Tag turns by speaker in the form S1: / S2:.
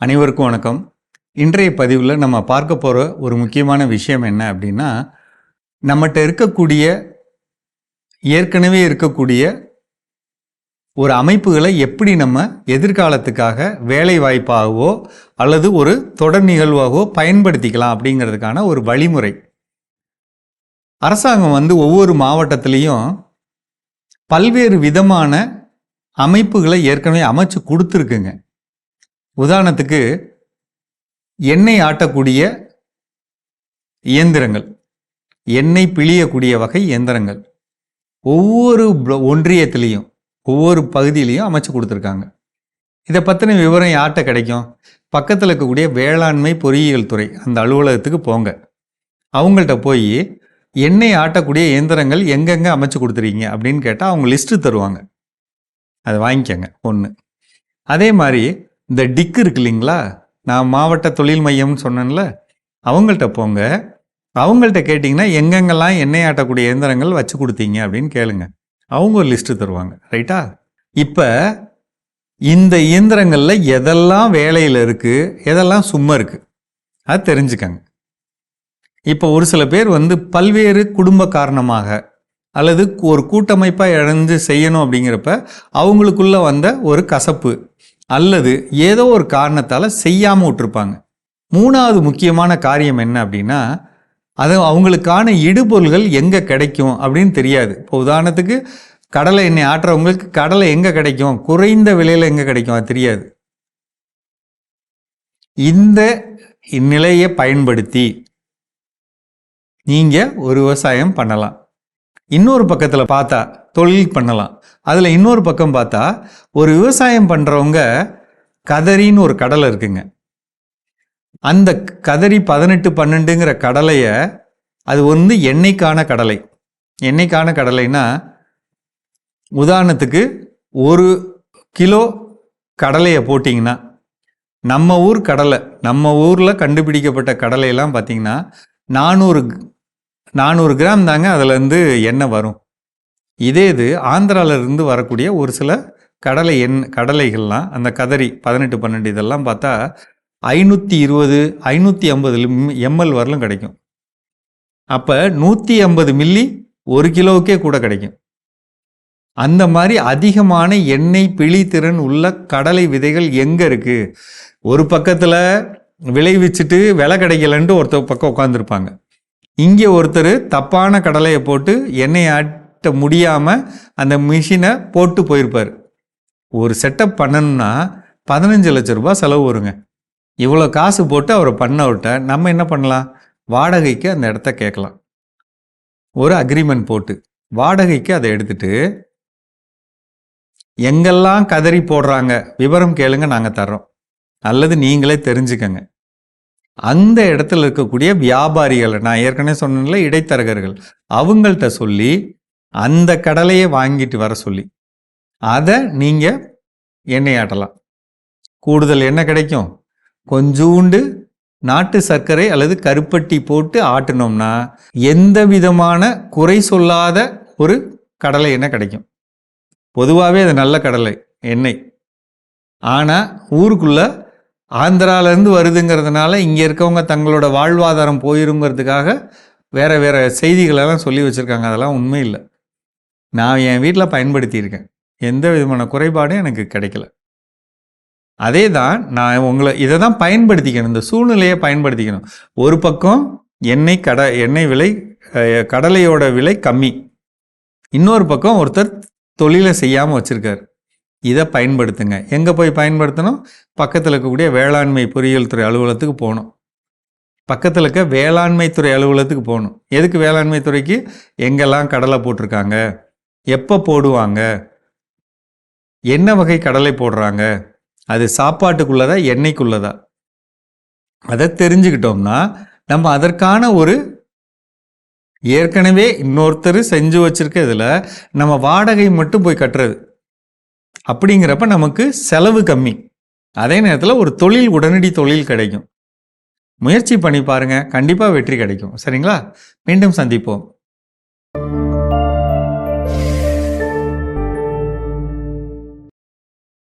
S1: அனைவருக்கும் வணக்கம். இன்றைய பதிவில் நம்ம பார்க்க போகிற ஒரு முக்கியமான விஷயம் என்ன அப்படின்னா நம்மகிட்ட இருக்கக்கூடிய ஏற்கனவே இருக்கக்கூடிய ஒரு அமைப்புகளை எப்படி நம்ம எதிர்காலத்துக்காக வேலை வாய்ப்பாகவோ அல்லது ஒரு தொடர் நிகழ்வாகவோ பயன்படுத்திக்கலாம் அப்படிங்கிறதுக்கான ஒரு வழிமுறை. அரசாங்கம் வந்து ஒவ்வொரு மாவட்டத்திலையும் பல்வேறு விதமான அமைப்புகளை ஏற்கனவே அமைச்சு கொடுத்துருக்குங்க. உதாரணத்துக்கு எண்ணெய் ஆட்டக்கூடிய இயந்திரங்கள் எண்ணெய் பிழியக்கூடிய வகை இயந்திரங்கள் ஒவ்வொரு ஒன்றியத்திலையும் ஒவ்வொரு பகுதியிலையும் அமைச்சு கொடுத்துருக்காங்க. இதை பற்றின விவரம் யார்கிட்ட கிடைக்கும்? பக்கத்தில் இருக்கக்கூடிய வேளாண்மை பொறியியல் துறை அந்த அலுவலகத்துக்கு போங்க. அவங்கள்ட்ட போய் எண்ணெய் ஆட்டக்கூடிய இயந்திரங்கள் எங்கெங்கே அமைச்சு கொடுத்துருக்கீங்க? அப்படின்னு கேட்டால் அவங்க லிஸ்ட்டு தருவாங்க. அதை வாங்கிக்கோங்க ஒன்று அதே மாதிரி இந்த டிக்கு இருக்கு இல்லைங்களா? நான் மாவட்ட தொழில் மையம்னு சொன்னேன்ல அவங்கள்ட்ட போங்க. அவங்கள்ட்ட கேட்டிங்கன்னா எங்கெங்கெல்லாம் எண்ணெய் ஆட்டக்கூடிய இயந்திரங்கள் வச்சு கொடுத்தீங்க அப்படின்னு கேளுங்க. அவங்க ஒரு லிஸ்ட்டு தருவாங்க ரைட்டா இப்போ இந்த இயந்திரங்களில் எதெல்லாம் வேலையில் இருக்குது எதெல்லாம் சும்மா இருக்குது அது தெரிஞ்சுக்கங்க. இப்போ ஒரு சில பேர் வந்து பல்வேறு குடும்ப காரணமாக அல்லது ஒரு கூட்டமைப்பாக இழந்து செய்யணும் அப்படிங்கிறப்ப அவங்களுக்குள்ள வந்த ஒரு கசப்பு அல்லது ஏதோ ஒரு காரணத்தால் செய்யாமல் விட்டுருப்பாங்க. மூணாவது முக்கியமான காரியம் என்ன அப்படின்னா அது அவங்களுக்கான இடுபொருள்கள் எங்கே கிடைக்கும் அப்படின்னு தெரியாது. இப்போ உதாரணத்துக்கு கடலை எண்ணெய் ஆட்டுறவங்களுக்கு கடலை எங்கே கிடைக்கும்? குறைந்த விலையில் எங்கே கிடைக்கும்? அது தெரியாது. இந்த நிலையை பயன்படுத்தி நீங்கள் ஒரு விவசாயம் பண்ணலாம். இன்னொரு பக்கத்தில் பார்த்தா தொழில் பண்ணலாம். அதில் இன்னொரு பக்கம் பார்த்தா ஒரு விவசாயம் பண்ணுறவங்க கதரின்னு ஒரு கடலை இருக்குங்க. அந்த கதரி பதினெட்டு பன்னெண்டுங்கிற கடலையை அது வந்து எண்ணெய்க்கான கடலை. எண்ணெய்க்கான கடலைன்னா உதாரணத்துக்கு ஒரு கிலோ கடலையை போட்டிங்கன்னா நம்ம ஊர் கடலை நம்ம ஊரில் கண்டுபிடிக்கப்பட்ட கடலையெல்லாம் பார்த்திங்கன்னா நானூறு நானூறு கிராம் தாங்க அதுலேருந்து எண்ணெய் வரும். இதே இது ஆந்திரால இருந்து வரக்கூடிய ஒரு சில கடலை எண் கடலைகள்லாம் அந்த கதரி பதினெட்டு பன்னெண்டு இதெல்லாம் பார்த்தா ஐநூற்றி இருபது ஐநூற்றி ஐம்பது எம்எல் வரலும் கிடைக்கும். அப்போ நூற்றி ஐம்பது மில்லி ஒரு கிலோவுக்கே கூட கிடைக்கும். அந்த மாதிரி அதிகமான எண்ணெய் பிழித்திறன் உள்ள கடலை விதைகள் எங்கே இருக்குது ஒரு பக்கத்தில் விளைவிச்சிட்டு விலை கிடைக்கலன்ட்டு ஒருத்தர் பக்கம் உட்காந்துருப்பாங்க இங்கே ஒருத்தர் தப்பான கடலையை போட்டு எண்ணெய் ஆட்ட முடியாமல் அந்த மிஷினை போட்டு போயிருப்பார். ஒரு செட்டப் பண்ணணும்னா பதினஞ்சு லட்ச ரூபா செலவு வருங்க. இவ்வளோ காசு போட்டு அவரை பண்ண விட்ட நம்ம என்ன பண்ணலாம்? வாடகைக்கு அந்த இடத்த கேட்கலாம். ஒரு அக்ரிமெண்ட் போட்டு வாடகைக்கு அதை எடுத்துட்டு எங்கெல்லாம் கதறி போடுறாங்க? விவரம் கேளுங்க நாங்கள் தர்றோம். அல்லது நீங்களே தெரிஞ்சுக்கங்க. அந்த இடத்துல இருக்கக்கூடிய வியாபாரிகளை நான் ஏற்கனவே சொன்னேன்ல இடைத்தரகர்கள் அவங்கள்ட்ட சொல்லி அந்த கடலையை வாங்கிட்டு வர சொல்லி அதை நீங்கள் எண்ணெய் ஆட்டலாம். கூடுதல் என்ன கிடைக்கும். கொஞ்சூண்டு நாட்டு சர்க்கரை அல்லது கருப்பட்டி போட்டு ஆட்டினோம்னா எந்த விதமான குறை சொல்லாத ஒரு கடலை எண்ணெய் கிடைக்கும். பொதுவாகவே அது நல்ல கடலை எண்ணெய். ஆனால் ஊருக்குள்ளே ஆந்திராலேருந்து வருதுங்கிறதுனால இங்கே இருக்கவங்க தங்களோட வாழ்வாதாரம் போயிருங்கிறதுக்காக வேறு வேறு செய்திகளெல்லாம் சொல்லி வச்சுருக்காங்க. அதெல்லாம் உண்மை இல்லை. நான் என் வீட்டில் பயன்படுத்தியிருக்கேன். எந்த விதமான குறைபாடும் எனக்கு கிடைக்கல. அதே தான் நான் உங்களை இதை தான் பயன்படுத்திக்கணும். இந்த சூழ்நிலையை பயன்படுத்திக்கணும். ஒரு பக்கம் எண்ணெய் கட எண்ணெய் விலை கடலையோட விலை கம்மி. இன்னொரு பக்கம் ஒருத்தர் தொழிலை செய்யாமல் வச்சுருக்காரு. இதை பயன்படுத்துங்க. எங்கே போய் பயன்படுத்தணும்? பக்கத்தில் இருக்கக்கூடிய வேளாண்மை பொறியியல் துறை அலுவலகத்துக்கு போகணும். பக்கத்தில் இருக்க வேளாண்மை துறை அலுவலகத்துக்கு போகணும். எதுக்கு வேளாண்மை துறைக்கு? எங்கெல்லாம் கடலை போட்டிருக்காங்க? எப்போ போடுவாங்க? என்ன வகை கடலை போடுறாங்க? அது சாப்பாட்டுக்குள்ளதா எண்ணெய்க்குள்ளதா? அதை தெரிஞ்சுக்கிட்டோம்னா நம்ம அதற்கான ஒரு ஏற்கனவே இன்னொருத்தர் செஞ்சு வச்சுருக்க இதில் நம்ம வாடகை மட்டும் போய் கட்டுறது. அப்படிங்கிறப்ப நமக்கு செலவு கம்மி. அதே நேரத்தில் ஒரு தொழில் உடனடி தொழில் கிடைக்கும். முயற்சி பண்ணி பாருங்கள் கண்டிப்பாக வெற்றி கிடைக்கும். சரிங்களா? மீண்டும் சந்திப்போம்.